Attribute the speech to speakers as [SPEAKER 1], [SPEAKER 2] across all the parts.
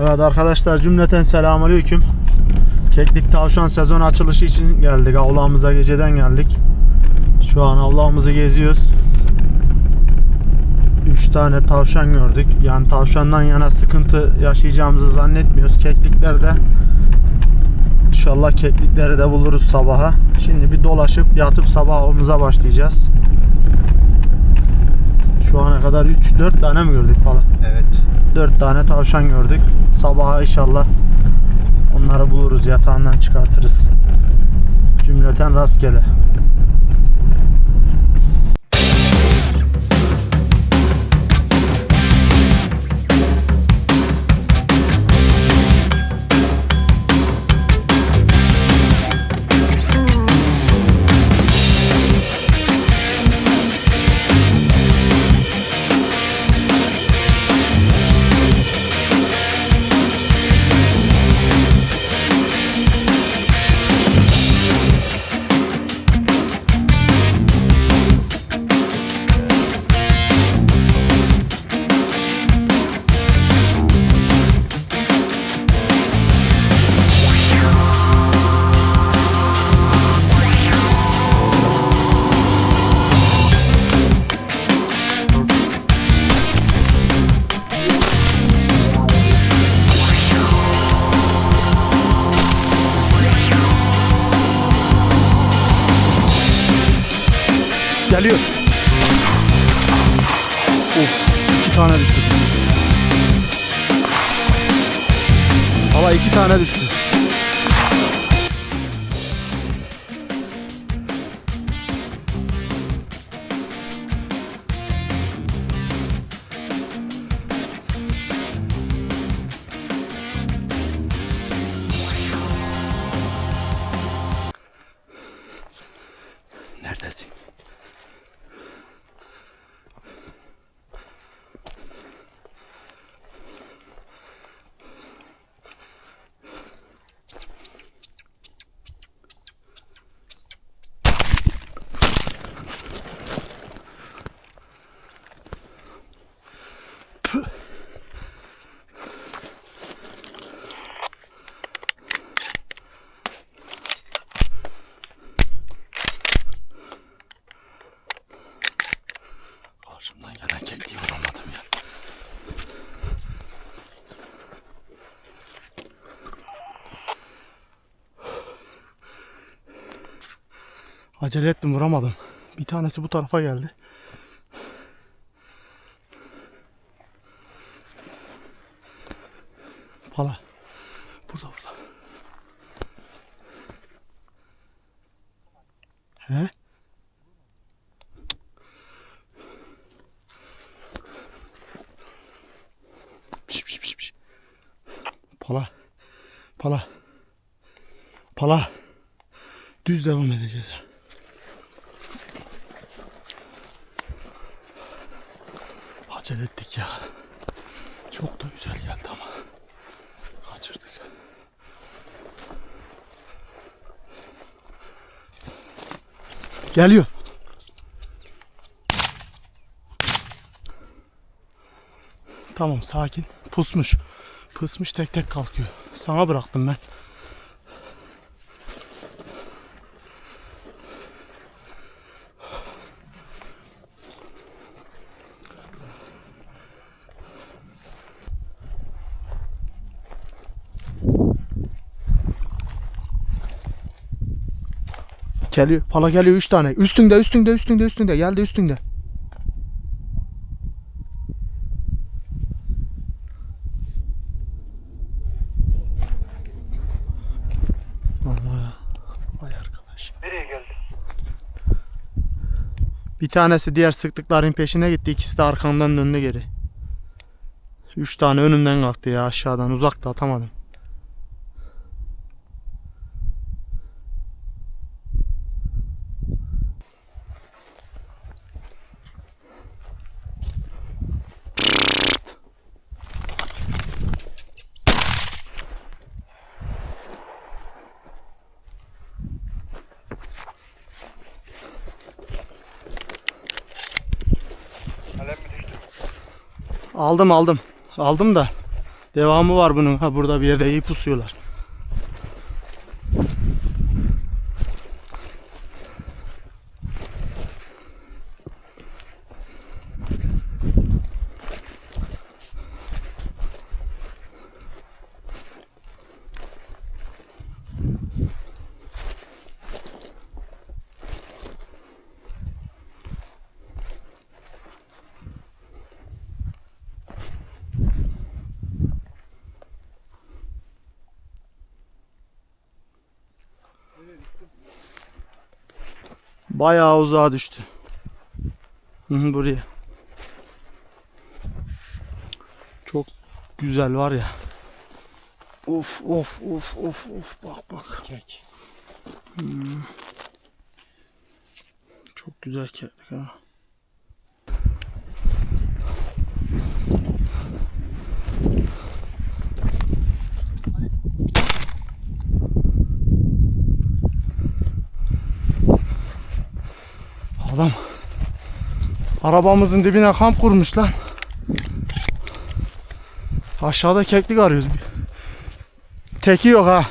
[SPEAKER 1] Evet arkadaşlar cümleten selamünaleyküm. Keklik tavşan sezon açılışı için geldik. Avlamıza geceden geldik. Şu an avlamızı geziyoruz. 3 tane tavşan gördük. Yani tavşandan yana sıkıntı yaşayacağımızı zannetmiyoruz. Kekliklerde İnşallah keklikleri de buluruz sabaha. Şimdi bir dolaşıp yatıp sabah avımıza başlayacağız. Şu ana kadar 3-4 tane mi gördük bala?
[SPEAKER 2] Evet.
[SPEAKER 1] 4 tane tavşan gördük. Sabaha inşallah onları buluruz yatağından çıkartırız. Cümleten rastgele. Geliyor. Of, iki tane düştü. Valla iki tane düştü. Neredesin? Acele ettim vuramadım. Bir tanesi bu tarafa geldi. Pala. Burada burada. He? Piş piş piş piş. Pala. Pala. Pala. Düz devam edeceğiz. Acele ettik ya. Çok da güzel geldi ama. Kaçırdık. Geliyor. Tamam sakin. Pusmuş. Pısmış tek tek kalkıyor. Sana bıraktım ben. Geliyor. Pala geliyor 3 tane. Üstünde üstünde üstünde üstünde. Geldi üstünde. Bir tanesi diğer sıktıkların peşine gitti. İkisi de arkamdan döndü geri. Üç tane önümden kalktı ya aşağıdan. Uzakta atamadım.
[SPEAKER 3] Kalem mi düştü?
[SPEAKER 1] Aldım aldım. Aldım da Devamı var bunun. Ha burada bir yerde iyi pusuyorlar. Bayağı uzağa düştü. Buraya. Çok güzel var ya. Of of of of of bak bak.
[SPEAKER 2] Kek.
[SPEAKER 1] Çok güzel keklik ha. Arabamızın dibine kamp kurmuş lan. Aşağıda keklik arıyoruz. Teki yok ha.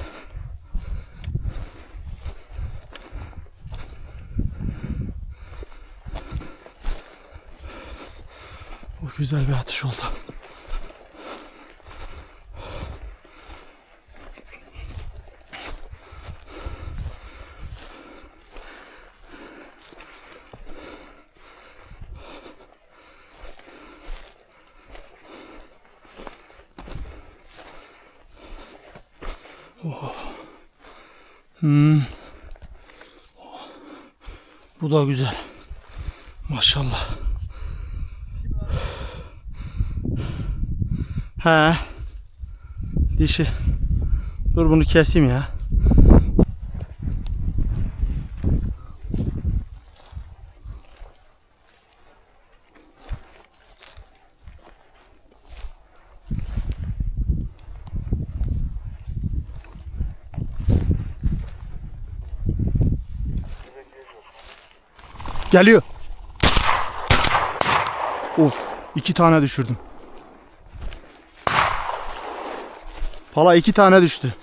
[SPEAKER 1] Bu güzel bir atış oldu. Oh. Hmm. Bu da güzel. Maşallah. He. Dişi. Dur bunu keseyim ya. Geliyor. Of, iki tane düşürdüm. Pala iki tane düştü.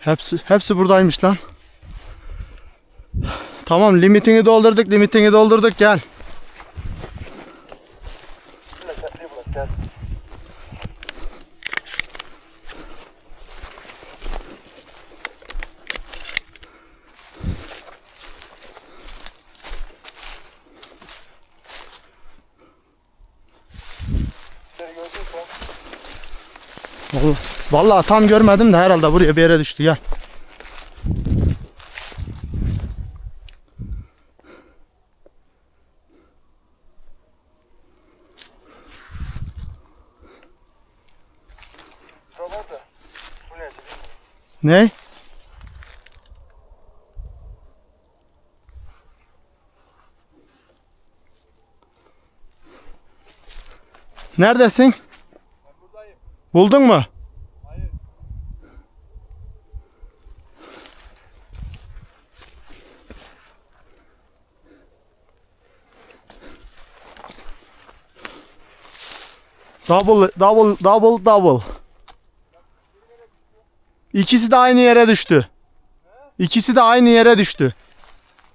[SPEAKER 1] Hepsi hepsi buradaymış lan. Tamam limitini doldurduk, limitini doldurduk gel. Vallahi- tam görmedim de herhalde buraya bir yere düştü gel.
[SPEAKER 2] Ne?
[SPEAKER 1] Neredesin?
[SPEAKER 2] Buradayım.
[SPEAKER 1] Buldun mu?
[SPEAKER 2] Hayır.
[SPEAKER 1] Double, double, double, double. İkisi de aynı yere düştü. İkisi de aynı yere düştü.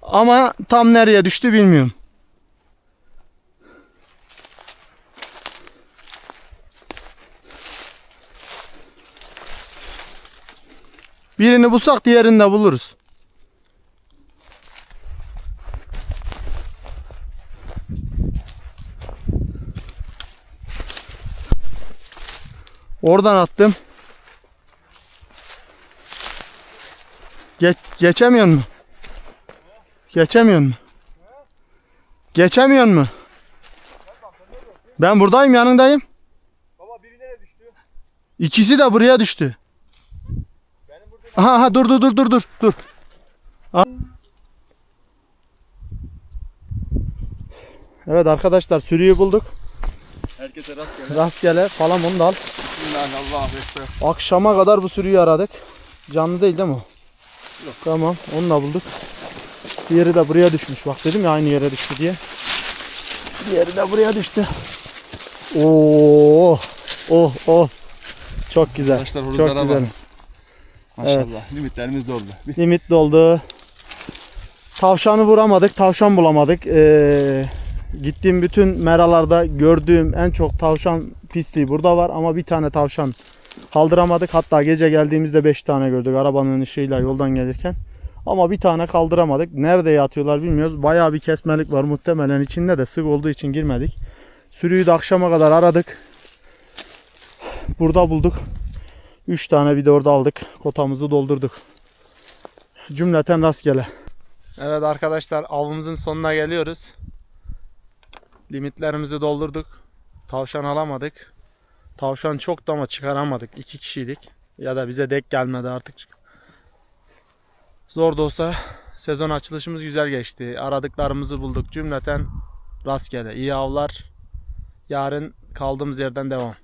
[SPEAKER 1] Ama tam nereye düştü bilmiyorum. Birini bulsak diğerini de buluruz. Oradan attım. Geç, geçemiyor mu? Geçemiyor mu? Geçemiyor mu? Ben buradayım yanındayım.
[SPEAKER 2] Baba biri nereye düştü?
[SPEAKER 1] İkisi de buraya düştü.
[SPEAKER 2] Benim burada
[SPEAKER 1] Aha, aha dur dur dur dur dur dur. Evet arkadaşlar sürüyü bulduk.
[SPEAKER 2] her Herkese rastgele.
[SPEAKER 1] Rastgele falan onu da al.
[SPEAKER 2] Bismillahirrahmanirrahim.
[SPEAKER 1] Akşama kadar bu sürüyü aradık. Canlı değil değil mi o?
[SPEAKER 2] Yok.
[SPEAKER 1] Tamam onu da bulduk. Diğeri de buraya düşmüş. Bak dedim ya aynı yere düştü diye. Diğeri de buraya düştü. Oo, oh oh. Çok güzel.
[SPEAKER 2] Arkadaşlar
[SPEAKER 1] Çok
[SPEAKER 2] horozlara
[SPEAKER 1] güzel.
[SPEAKER 2] bak. Maşallah. Limitlerimiz doldu. Bir
[SPEAKER 1] Limit doldu. Tavşanı vuramadık. Tavşan bulamadık. Ee, gittiğim bütün meralarda gördüğüm en çok tavşan pisliği burada var ama bir tane tavşan kaldıramadık. Hatta gece geldiğimizde 5 tane gördük arabanın ışığıyla yoldan gelirken. Ama bir tane kaldıramadık. Nerede yatıyorlar bilmiyoruz. Bayağı bir kesmelik var muhtemelen içinde de sık olduğu için girmedik. Sürüyü de akşama kadar aradık. Burada bulduk. 3 tane bir de orada aldık. Kotamızı doldurduk. Cümleten rastgele. Evet arkadaşlar avımızın sonuna geliyoruz. Limitlerimizi doldurduk. Tavşan alamadık. Tavşan çoktu ama çıkaramadık. İki kişiydik. Ya da bize dek gelmedi artık. Zor da olsa sezon açılışımız güzel geçti. Aradıklarımızı bulduk. Cümleten rastgele. İyi avlar. Yarın kaldığımız yerden devam.